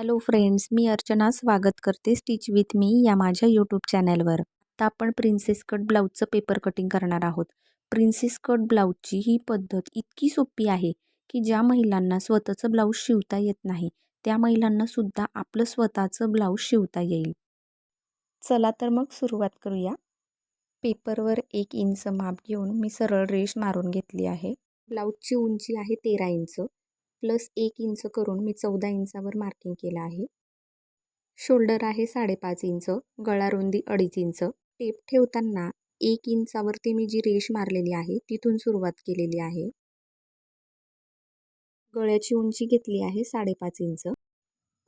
Hello friends मी अर्चना स्वागत करते stitch with me या माझ्या यूट्यूब चॅनलवर आता आपण प्रिन्सेस कट ब्लाऊजचं पेपर कटिंग करणार आहोत. प्रिन्सेस कट ब्लाऊजची ही पद्धत इतकी सोपी आहे की ज्या महिलांना स्वतःचं ब्लाऊज शिवता येत नाही त्या महिलांनासुद्धा आपलं स्वतःचं ब्लाऊज शिवता येईल. चला तर मग सुरुवात करूया. पेपरवर एक इंच माप घेऊन मी सरळ रेष मारून घेतली आहे. ब्लाऊजची उंची आहे तेरा इंच. प्लस एक इंच करून मी चौदा इंचावर मार्किंग केलं आहे. शोल्डर आहे साडेपाच इंच गळा रुंदी अडीच इंच. टेप ठेवताना एक इंचावरती मी जी रेष मारलेली आहे तिथून सुरुवात केलेली आहे. गळ्याची उंची घेतली आहे साडेपाच इंच.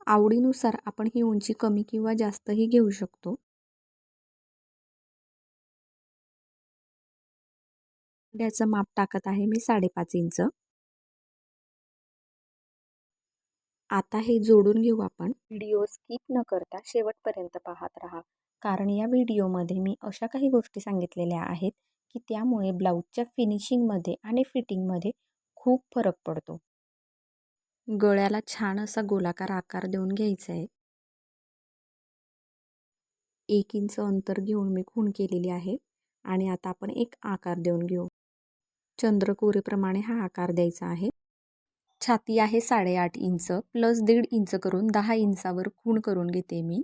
आवडीनुसार आपण ही उंची कमी किंवा जास्तही घेऊ शकतो. त्याचं माप टाकत आहे मी साडेपाच इंच. आता हे जोडून घेऊ आपण. व्हिडिओ स्किप न करता शेवटपर्यंत पाहत राहा. कारण या व्हिडिओमध्ये मी अशा काही गोष्टी सांगितलेल्या आहेत की त्यामुळे ब्लाऊजच्या फिनिशिंगमध्ये आणि फिटिंगमध्ये खूप फरक पडतो. गळ्याला छान असा गोलाकार आकार देऊन घ्यायचा आहे एक इंच अंतर घेऊन मी खूण केलेली आहे आणि आता आपण एक आकार देऊन घेऊ. चंद्रकोरेप्रमाणे हा आकार द्यायचा आहे. छाती आहे साडेआठ इंच प्लस दीड इंच करून दहा इंचावर खूण करून घेते मी.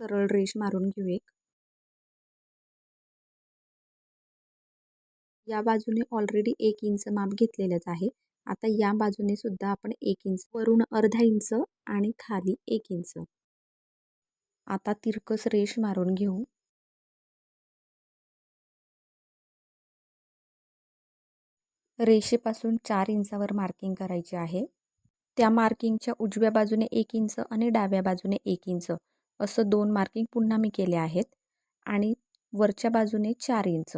सरळ रेश मारून घेऊ एक. या बाजूने ऑलरेडी एक इंच माप घेतलेलंच आहे. आता या बाजूने सुद्धा आपण एक इंच वरून अर्धा इंच आणि खाली एक इंच. आता तिरकस रेश मारून घेऊ. रेषेपासून चार इंचावर मार्किंग करायची आहे. त्या मार्किंगच्या उजव्या बाजूने एक इंच आणि डाव्या बाजूने एक इंच असं दोन मार्किंग पुन्हा मी केले आहेत आणि वरच्या बाजूने चार इंच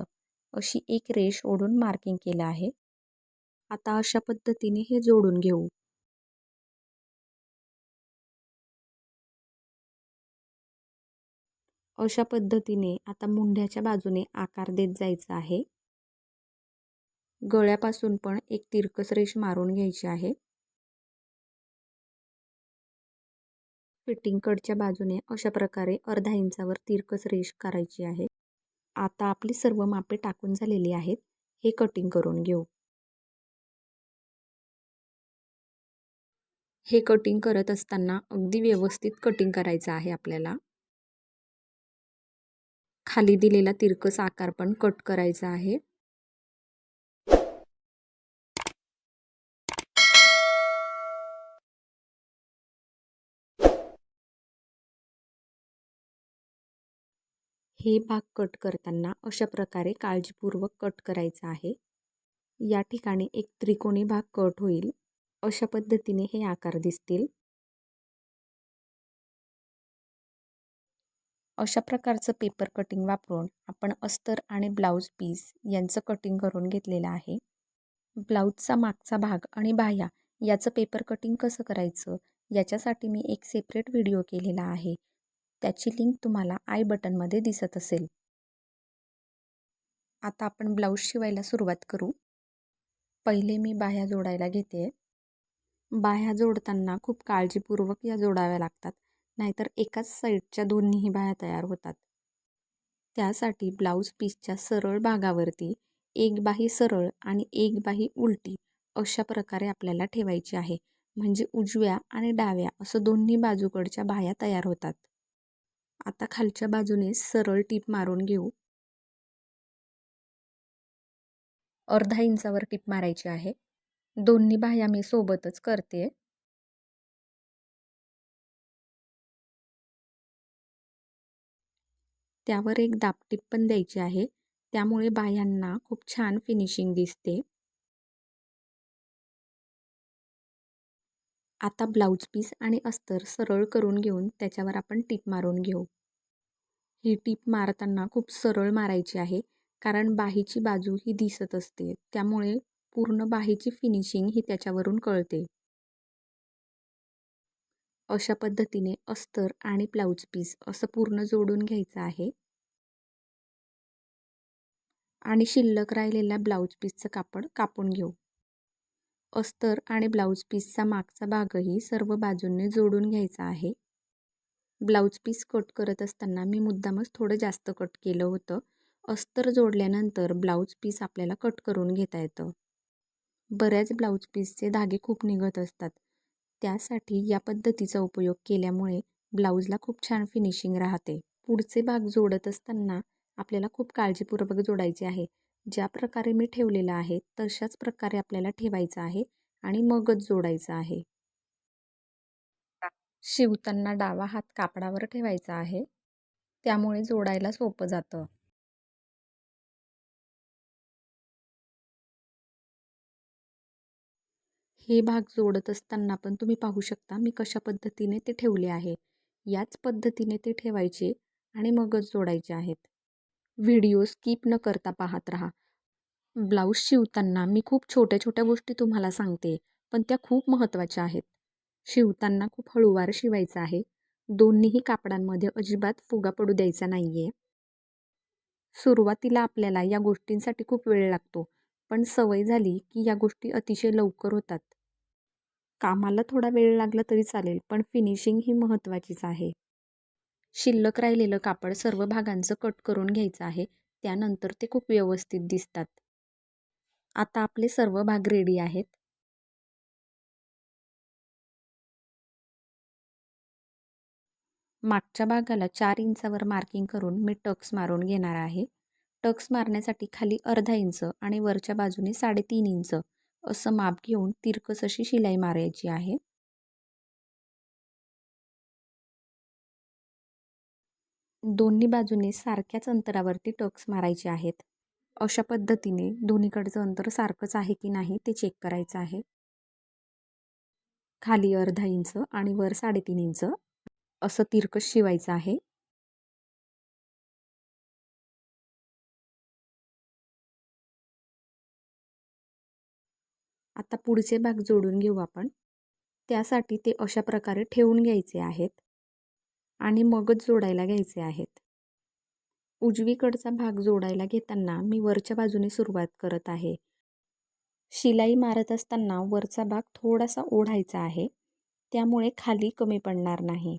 अशी एक रेष ओढून मार्किंग केलं आहे. आता अशा पद्धतीने हे जोडून घेऊ. अशा पद्धतीने आता मुंढ्याच्या बाजूने आकार देत जायचा आहे. गळ्यापासून पण एक तिरकस रेष मारून घ्यायची आहे. फिटिंगकडच्या बाजूने अशा प्रकारे अर्धा इंचावर तिरकस रेष करायची आहे. आता आपली सर्व मापे टाकून झालेली आहेत. हे कटिंग करून घेऊ. हे कटिंग करत असताना अगदी व्यवस्थित कटिंग करायचं आहे आपल्याला. खाली दिलेला तिरकस आकार पण कट करायचा आहे. हे भाग कट करताना अशा प्रकारे काळजीपूर्वक कट करायचा आहे. या ठिकाणी एक त्रिकोणी भाग कट होईल. अशा पद्धतीने हे आकार दिसतील. अशा प्रकारचं पेपर कटिंग वापरून आपण अस्तर आणि ब्लाऊज पीस यांचं कटिंग करून घेतलेलं आहे. ब्लाऊजचा मागचा भाग आणि बाह्या याचं पेपर कटिंग कसं करायचं याच्यासाठी मी एक सेपरेट व्हिडिओ केलेला आहे. त्याची लिंक तुम्हाला आय बटनमध्ये दिसत असेल. आता आपण ब्लाऊज शिवायला सुरुवात करू. पहिले मी बाह्या जोडायला घेते. बाह्या जोडताना खूप काळजीपूर्वक या जोडाव्या लागतात. नाहीतर एकाच साईडच्या दोन्हीही बाह्या तयार होतात. त्यासाठी ब्लाऊज पीसच्या सरळ भागावरती एक बाही सरळ आणि एक बाही उलटी अशा प्रकारे आपल्याला ठेवायची आहे. म्हणजे उजव्या आणि डाव्या असं दोन्ही बाजूकडच्या बाह्या तयार होतात. आता खालच्या बाजूने सरळ टीप मारून घेऊ. अर्धा इंचावर टीप मारायची आहे. दोन्ही बाह्या मी सोबतच करते. त्यावर एक दापटीप पण द्यायची आहे. त्यामुळे बाह्यांना खूप छान फिनिशिंग दिसते. आता ब्लाऊज पीस आणि अस्तर सरळ करून घेऊन त्याच्यावर आपण टीप मारून घेऊ. ही टीप मारताना खूप सरळ मारायची आहे कारण बाहीची बाजू ही दिसत असते त्यामुळे पूर्ण बाहीची फिनिशिंग ही त्याच्यावरून कळते. अशा पद्धतीने अस्तर आणि ब्लाऊज पीस असं पूर्ण जोडून घ्यायचं आहे. आणि शिल्लक राहिलेल्या ब्लाऊज पीसचं कापड कापून घेऊ. अस्तर आणि ब्लाऊज पीसचा मागचा भागही सर्व बाजूंनी जोडून घ्यायचा आहे. ब्लाऊज पीस कट करत असताना मी मुद्दामच थोडं जास्त कट केलं होतं. अस्तर जोडल्यानंतर ब्लाऊज पीस आपल्याला कट करून घेता येतं. बऱ्याच ब्लाऊज पीसचे धागे खूप निघत असतात. त्यासाठी या पद्धतीचा उपयोग केल्यामुळे ब्लाऊजला खूप छान फिनिशिंग राहते. पुढचे भाग जोडत असताना आपल्याला खूप काळजीपूर्वक जोडायचे आहे. ज्या प्रकारे मी ठेवलेलं आहे तशाच प्रकारे आपल्याला ठेवायचं आहे आणि मगच जोडायचं आहे. शिवताना डावा हात कापडावर ठेवायचा आहे. त्यामुळे जोडायला सोपं जातं. हे भाग जोडत असताना पण तुम्ही पाहू शकता मी कशा पद्धतीने ते ठेवले आहे. याच पद्धतीने ते ठेवायचे आणि मगच जोडायचे आहेत. व्हिडिओ स्किप न करता पाहत राहा. ब्लाऊज शिवताना मी खूप छोट्या छोट्या गोष्टी तुम्हाला सांगते पण त्या खूप महत्त्वाच्या आहेत. शिवताना खूप हळूवार शिवायचं आहे. दोन्हीही कापडांमध्ये अजिबात फुगा पडू द्यायचा नाही आहे सुरुवातीला आपल्याला या गोष्टींसाठी खूप वेळ लागतो पण सवय झाली की या गोष्टी अतिशय लवकर होतात. कामाला थोडा वेळ लागला तरी चालेल पण फिनिशिंग ही महत्त्वाचीच आहे. शिल्लक राहिलेलं कापड सर्व भागांचं कट करून घ्यायचं आहे. त्यानंतर ते खूप व्यवस्थित दिसतात. आता आपले सर्व भाग रेडी आहेत. मागच्या भागाला चार इंचावर मार्किंग करून मी टक्स मारून घेणार आहे. टक्स मारण्यासाठी खाली अर्धा इंच आणि वरच्या बाजूने साडेतीन इंच असं माप घेऊन तिरकस अशी शिलाई मारायची आहे. दोन्ही बाजूने सारख्याच अंतरावरती टक्स मारायचे आहेत. अशा पद्धतीने दोन्हीकडचं अंतर सारखंच आहे की नाही ते चेक करायचं आहे. खाली अर्धा इंच आणि वर साडेतीन इंच असं तिरकस शिवायचं आहे. आता पुढचे भाग जोडून घेऊ आपण. त्यासाठी ते अशा प्रकारे ठेवून घ्यायचे आहेत. आणि मगच जोडायला घ्यायचे आहेत. उजवीकडचा भाग जोडायला घेताना मी वरच्या बाजूने सुरुवात करत आहे. शिलाई मारत असताना वरचा भाग थोडासा ओढायचा आहे. त्यामुळे खाली कमी पडणार नाही.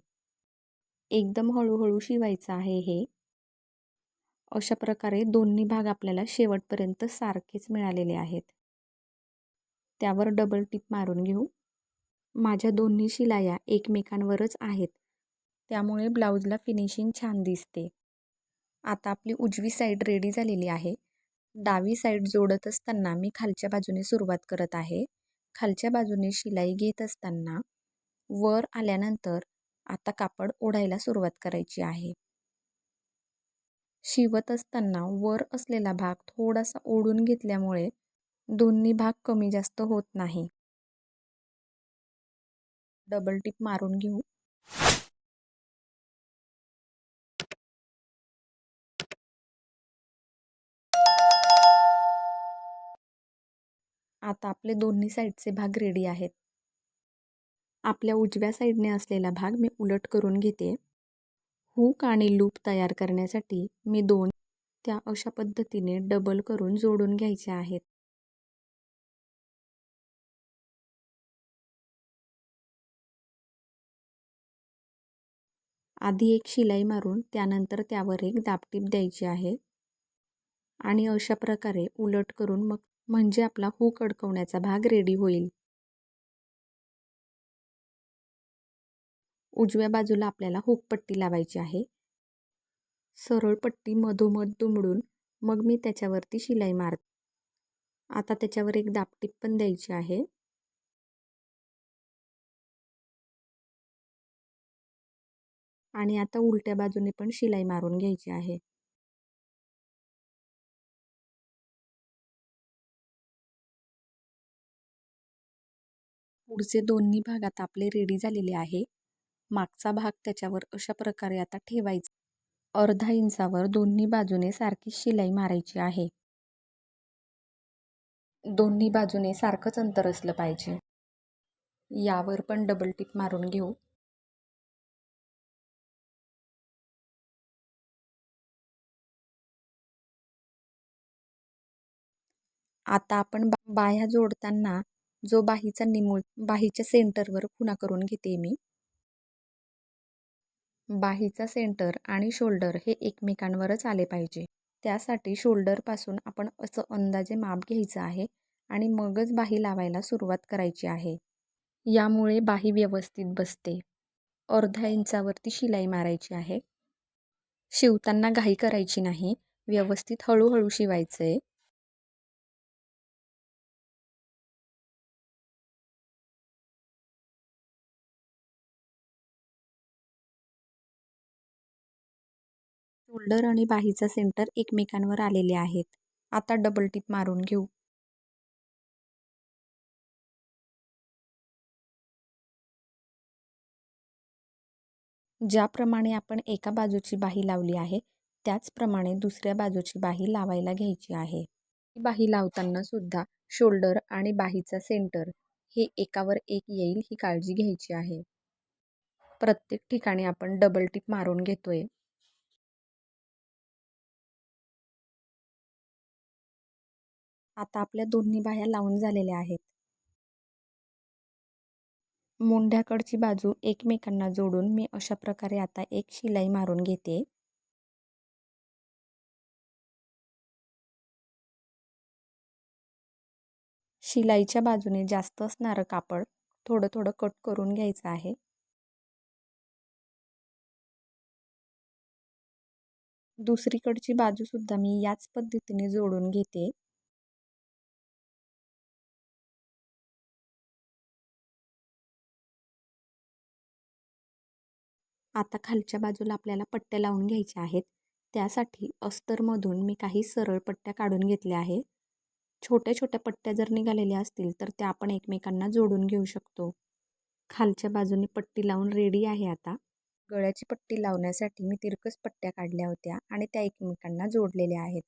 एकदम हळूहळू शिवायचं आहे हे. अशा प्रकारे दोन्ही भाग आपल्याला शेवटपर्यंत सारखेच मिळालेले आहेत. त्यावर डबल टिप मारून घेऊ. माझ्या दोन्ही शिलाया एकमेकांवरच आहेत. त्यामुळे ब्लाऊजला फिनिशिंग छान दिसते. आता आपली उजवी साईड रेडी झालेली आहे. डावी साईड जोडत असताना मी खालच्या बाजूने सुरुवात करत आहे. खालच्या बाजूने शिलाई घेत असताना वर आल्यानंतर आता कापड ओढायला सुरुवात करायची आहे. शिवत असताना वर असलेला भाग थोडासा ओढून घेतल्यामुळे दोन्ही भाग कमी जास्त होत नाही. डबल टिप मारून घेऊ. आता आपले दोन्ही साईडचे भाग रेडी आहेत. आपल्या उजव्या साईडने असलेला भाग मी उलट करून घेते. हुक आणि लूप तयार करण्यासाठी मी दोन त्या अशा पद्धतीने डबल करून जोडून घ्यायचे आहेत. आधी एक शिलाई मारून त्यानंतर त्यावर एक दाबटीप द्यायची आहे. आणि अशा प्रकारे उलट करून मग म्हणजे आपला हुक अडकवण्याचा भाग रेडी होईल. उजव्या बाजूला आपल्याला हुक पट्टी लावायची आहे. सरळ पट्टी मधोमध दुमडून मग मी त्याच्यावरती शिलाई मार आता त्याच्यावर एक दापटीप पण द्यायची आहे. आणि आता उलट्या बाजूने पण शिलाई मारून घ्यायची आहे. पुढचे दोन्ही भाग आता आपले रेडी झालेले आहे. मागचा भाग त्याच्यावर अशा प्रकारे आता ठेवायचा. अर्धा इंचावर दोन्ही बाजूने सारखी शिलाई मारायची आहे. दोन्ही बाजूने सारखंच अंतर असलं पाहिजे. यावर पण डबल टिप मारून घेऊ. आता आपण बाह्या जोडताना जो बाहीचा निमूळ बाहीच्या सेंटरवर खुणा करून घेते मी. बाहीचा सेंटर आणि शोल्डर हे एकमेकांवरच आले पाहिजे. त्यासाठी शोल्डरपासून आपण असं अंदाजे माप घ्यायचं आहे आणि मगच बाही लावायला सुरुवात करायची आहे. यामुळे बाही व्यवस्थित बसते. अर्ध्या इंचावरती शिलाई मारायची आहे. शिवताना घाई करायची नाही. व्यवस्थित हळूहळू शिवायचं आहे शोल्डर आणि बाहीचा सेंटर एकमेकांवर आलेले आहेत. आता डबल टिप मारून घेऊ. ज्याप्रमाणे आपण एका बाजूची बाही लावली आहे त्याचप्रमाणे दुसऱ्या बाजूची बाही लावायला घ्यायची आहे. ही बाही लावताना सुद्धा शोल्डर आणि बाहीचा सेंटर हे एकावर एक येईल ही काळजी घ्यायची आहे. प्रत्येक ठिकाणी आपण डबल टिप मारून घेतोय. आता आपल्या दोन्ही बाह्या लावून झालेल्या आहेत. मुंढ्याकडची बाजू एकमेकांना जोडून मी अशा प्रकारे आता एक शिलाई मारून घेते. शिलाईच्या बाजूने जास्त असणारं कापड थोडं थोडं कट करून घ्यायचं आहे. दुसरीकडची बाजूसुद्धा मी याच पद्धतीने जोडून घेते. आता खालच्या बाजूला आपल्याला पट्ट्या लावून घ्यायच्या आहेत. त्यासाठी अस्तरमधून मी काही सरळ पट्ट्या काढून घेतल्या आहे. छोट्या छोट्या पट्ट्या जर निघालेल्या असतील तर त्या आपण एकमेकांना जोडून घेऊ शकतो. खालच्या बाजूने पट्टी लावून रेडी आहे आता. गळ्याची पट्टी लावण्यासाठी मी तिरकस पट्ट्या काढल्या होत्या आणि त्या एकमेकांना जोडलेल्या आहेत.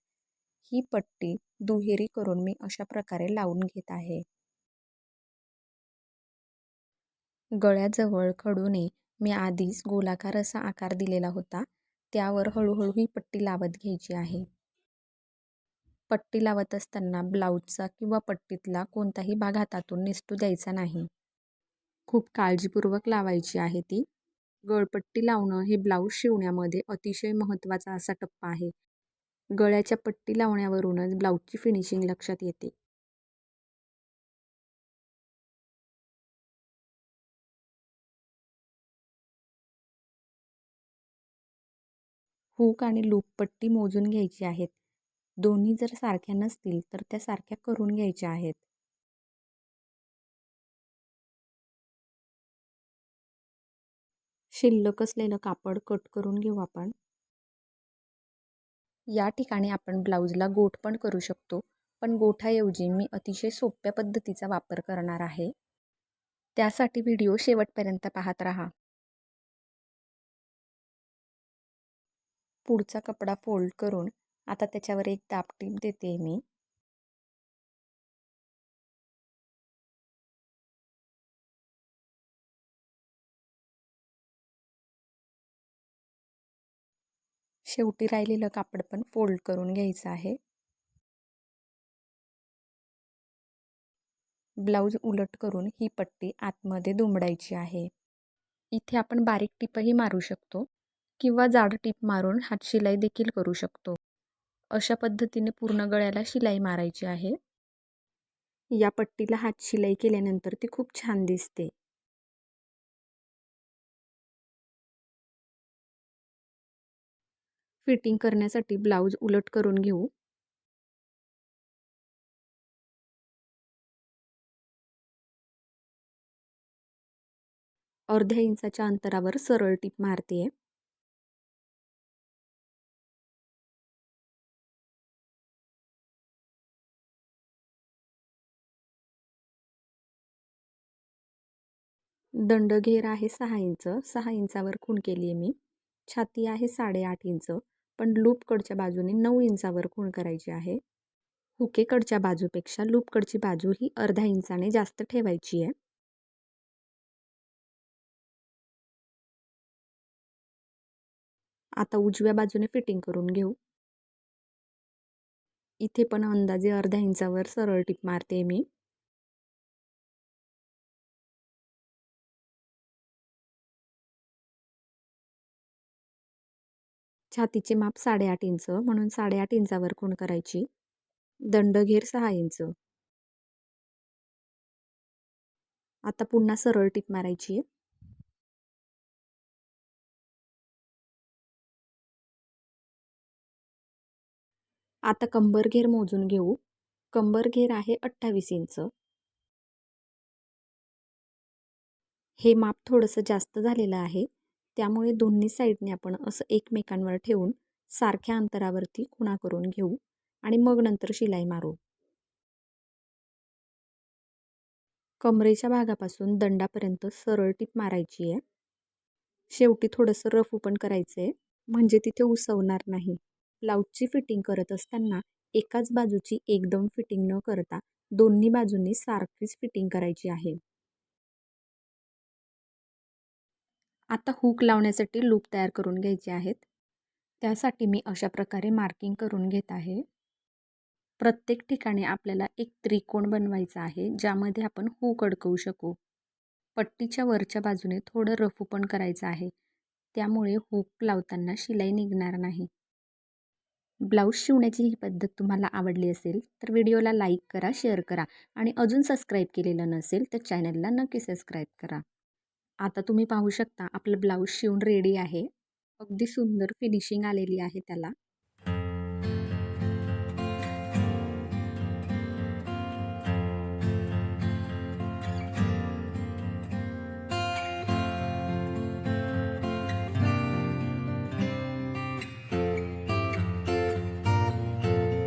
ही पट्टी दुहेरी करून मी अशा प्रकारे लावून घेत आहे. गळ्याजवळ खडूने मी आधीच गोलाकार असा आकार दिलेला होता. त्यावर हळूहळू ही पट्टी लावत घ्यायची आहे. पट्टी लावत असताना ब्लाऊजचा किंवा पट्टीतला कोणताही भाग हातातून निसटू द्यायचा नाही. खूप काळजीपूर्वक लावायची आहे ती. गळपट्टी लावणं हे ब्लाऊज शिवण्यामध्ये अतिशय महत्त्वाचा असा टप्पा आहे. गळ्याच्या पट्टी लावण्यावरूनच ब्लाऊजची फिनिशिंग लक्षात येते. हुक आणि लूप पट्टी मोजून घ्यायची आहेत. दोन्ही जर सारख्या नसतील तर त्या सारख्या करून घ्यायच्या आहेत. शिल्लक असलेलं कापड कट करून घेऊ आपण. या ठिकाणी आपण ब्लाऊजला गोठ पण करू शकतो पण गोठाऐवजी मी अतिशय सोप्या पद्धतीचा वापर करणार आहे. त्यासाठी व्हिडिओ शेवटपर्यंत पाहत राहा. पुढचा कपडा फोल्ड करून आता त्याच्यावर एक दाबटीप देते मी. शेवटी राहिलेलं कापड पण फोल्ड करून घ्यायचं आहे. ब्लाऊज उलट करून ही पट्टी आतमध्ये दुमडायची आहे. इथे आपण बारीक टिपही मारू शकतो. किंवा जाड टीप मारून हात शिलाई देखील करू शकतो. अशा पद्धतीने पूर्ण गळ्याला शिलाई मारायची आहे. या पट्टीला हात शिलाई केल्यानंतर ती खूप छान दिसते. फिटिंग करण्यासाठी ब्लाऊज उलट करून घेऊ. अर्ध्या इंचाच्या अंतरावर सरळ टीप मारते दंडघेर आहे सहा इंच. सहा इंचावर खूण केली आहे मी. छाती आहे साडेआठ इंच. पण लूपकडच्या बाजूने नऊ इंचावर खूण करायची आहे. हुकेकडच्या बाजूपेक्षा लूपकडची बाजू ही अर्धा इंचाने जास्त ठेवायची आहे. आता उजव्या बाजूने फिटिंग करून घेऊ. इथे पण अंदाजे अर्ध्या इंचावर सरळ टिप मारते मी. छातीचे माप साडेआठ इंच म्हणून साडेआठ इंचावर खूण करायची. दंडघेर सहा इंच. आता पुन्हा सरळ टीप मारायची. आहे आता कंबर घेर मोजून घेऊ. कंबर घेर आहे अठ्ठावीस इंच. हे माप थोडंसं जास्त झालेलं आहे. त्यामुळे दोन्ही साईडने आपण असं एकमेकांवर ठेवून सारख्या अंतरावरती खुणा करून घेऊ आणि मग नंतर शिलाई मारू. कमरेच्या भागापासून दंडापर्यंत सरळ टीप मारायची आहे. शेवटी थोडंसं रफ ओपन करायचं आहे म्हणजे तिथे उसवणार नाही. ब्लाऊजची फिटिंग करत असताना एकाच बाजूची एकदम फिटिंग न करता दोन्ही बाजूंनी सारखीच फिटिंग करायची आहे. आता हुक लावण्यासाठी लूप तयार करून घ्यायचे आहेत. त्यासाठी मी अशा प्रकारे मार्किंग करून घेत आहे. प्रत्येक ठिकाणी आपल्याला एक त्रिकोण बनवायचा आहे ज्यामध्ये आपण हुक अडकवू शकू. पट्टीच्या वरच्या बाजूने थोडं रफू पण करायचं आहे. त्यामुळे हुक लावताना शिलाई निघणार नाही. ब्लाऊज शिवण्याची ही पद्धत तुम्हाला आवडली असेल तर व्हिडिओला लाईक करा शेअर करा आणि अजून सबस्क्राईब केलेलं नसेल तर चॅनलला नक्की सबस्क्राईब करा. आता तुम्ही पाहू शकता आपलं ब्लाऊज शिवून रेडी आहे. अगदी सुंदर फिनिशिंग आलेली आहे त्याला.